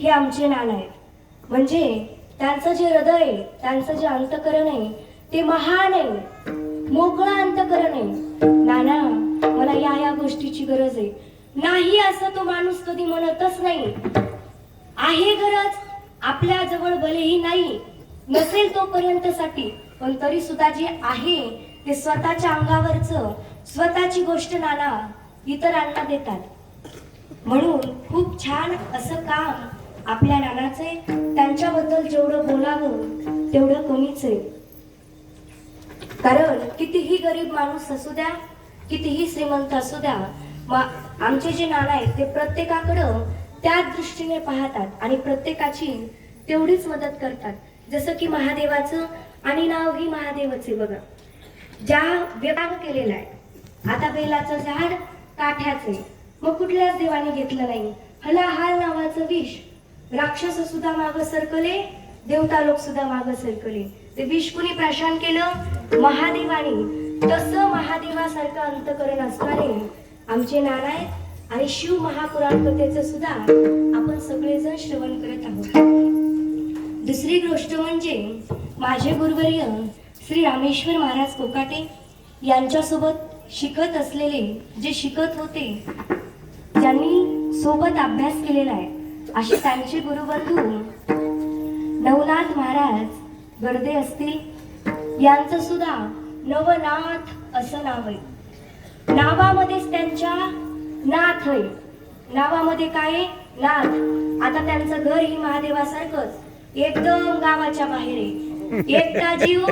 हे आमचे नाना आहेत म्हणजे त्यांचं जे हृदय आहे, त्यांचं जे अंतकरण आहे ते महान आहे. मोकळं अंतकरण आहे. नाना मला या या गोष्टीची गरज आहे. नाही असं तो माणूस कधी म्हणतच नाही. आहे गरज आपल्या जवळ भलेही नाही. नसेल तोपर्यंत साठी पण तरी सुद्धा जे आहे ते स्वतःच्या अंगावरच स्वतःची गोष्ट नाना इतरांना देतात. म्हणून खूप छान असं काम आपल्या नानाचे त्यांच्याबद्दल जेवढं बोलावं तेवढं कमीच आहे कारण कितीही गरीब माणूस असू द्या कितीही श्रीमंत असू द्या मा- आमचे जे नाना आहेत ते प्रत्येकाकडं त्या दृष्टीने पाहतात आणि प्रत्येकाची तेवढीच मदत करतात. जसं की महादेवाचं आणि नाव ही महादेवाचे बघा. ज्या विभाग केलेला आहे आता बेलाचं झाड काठ्याचे मग कुठल्याच देवाने घेतलं नाही. हलाहाल नावाचं विष राक्षस सुद्धा माग सरकले देवता लोक सुद्धा माग सरकले. ते विष्णूने प्रशान केलं महादेवाने. तसं महादेवासारखं अंतकरण असणारे आमचे नाना आहेत आणि शिव महापुराण कथेचं सुद्धा आपण सगळेजण श्रवण करत आहोत. दुसरी गोष्ट म्हणजे माझे गुरुवर्य श्री रामेश्वर महाराज कोकाटे यांच्यासोबत शिकत असलेले जे शिकत होते ज्यांनी सोबत अभ्यास केलेला आहे. असे त्यांचे गुरुबंधू नवनाथ महाराज गर्दे असतील. यांचं सुद्धा नवनाथ असं नाव आहे. नावामध्येच त्यांच्या नाथ आहे. नावामध्ये काय नाथ. आता त्यांचं घर ही महादेवासारखंच. एकदम गावाच्या बाहेर आहे. एकटा जीव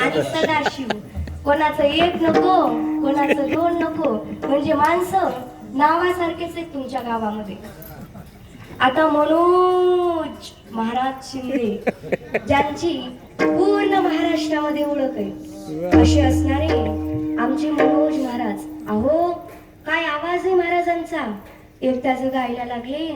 आणि सदाशिव कोणाचं एक नको कोणाचं दोन नको. म्हणजे माणसं नावासारखेच आहेत तुमच्या गावामध्ये. आता मनोज महाराज शिंदे ज्यांची पूर्ण महाराष्ट्रामध्ये ओळख आहे. असे असणारे आमचे मनोज महाराज. अहो काय आवाज आहे महाराजांचा? एकट्याचं गायला लागले.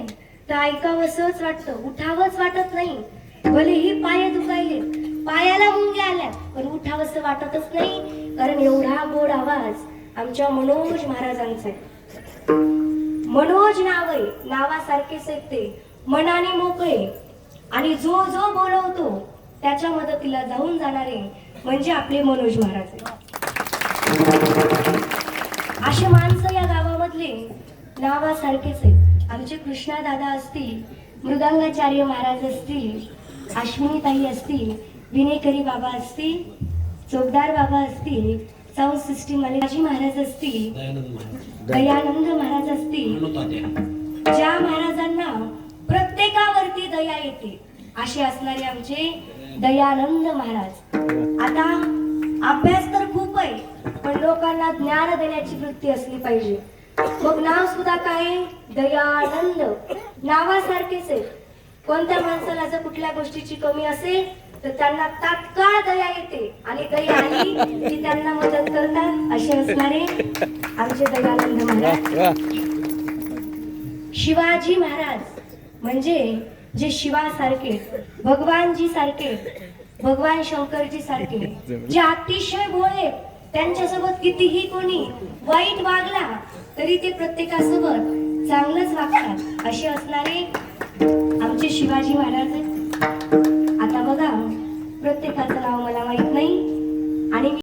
तर ऐकावंसच वाटतं उठावंच वाटत नाही. भलेही पाय दुखायले पायाला मुंग्या आल्या पण उठावंस वाटतच नाही. कारण एवढा गोड आवाज आमच्या मनोज महाराजांचा आहे. मनोज नाव आहे नावासारखेच आहेत ते मनाने मोकळे. आणि जो जो बोलवतो त्याच्या मदतीला जाऊन जाणारे म्हणजे आपले मनोज महाराज असे माणसं या गावामधले नावासारखेच आहेत. आमचे कृष्णा दादा असतील मृदंगाचार्य महाराज असतील अश्विनीताई असतील विनेकरी बाबा असतील चोकदार बाबा असतील साऊंड सिस्टीम महाराज असतील दयानंद महाराज. असतील ज्या महाराजांना प्रत्येकावरती दया येते असे असणारे आमचे दयानंद महाराज. आता अभ्यास तर खूप आहे पण लोकांना ज्ञान देण्याची वृत्ती असली पाहिजे. मग नाव सुद्धा काय? दयानंद. नावासारखेच आहे. कोणत्या माणसाला जर कुठल्या गोष्टीची कमी असेल तर त्यांना तात्काळ दया येते आणि दया आली की त्यांना मदत करतात असे असणारे आमचे दयानंद महाराज. शिवाजी महाराज म्हणजे जे शिवासारखे भगवानजी सारखे भगवान शंकरजी सारखे जे अतिशय भोळे त्यांच्यासोबत कितीही कोणी वाईट वागला तरी ते प्रत्येकासोबत चांगलंच वागतात असे असणारे आमचे शिवाजी महाराज प्रत्येकाचं नाव मला माहीत नाही.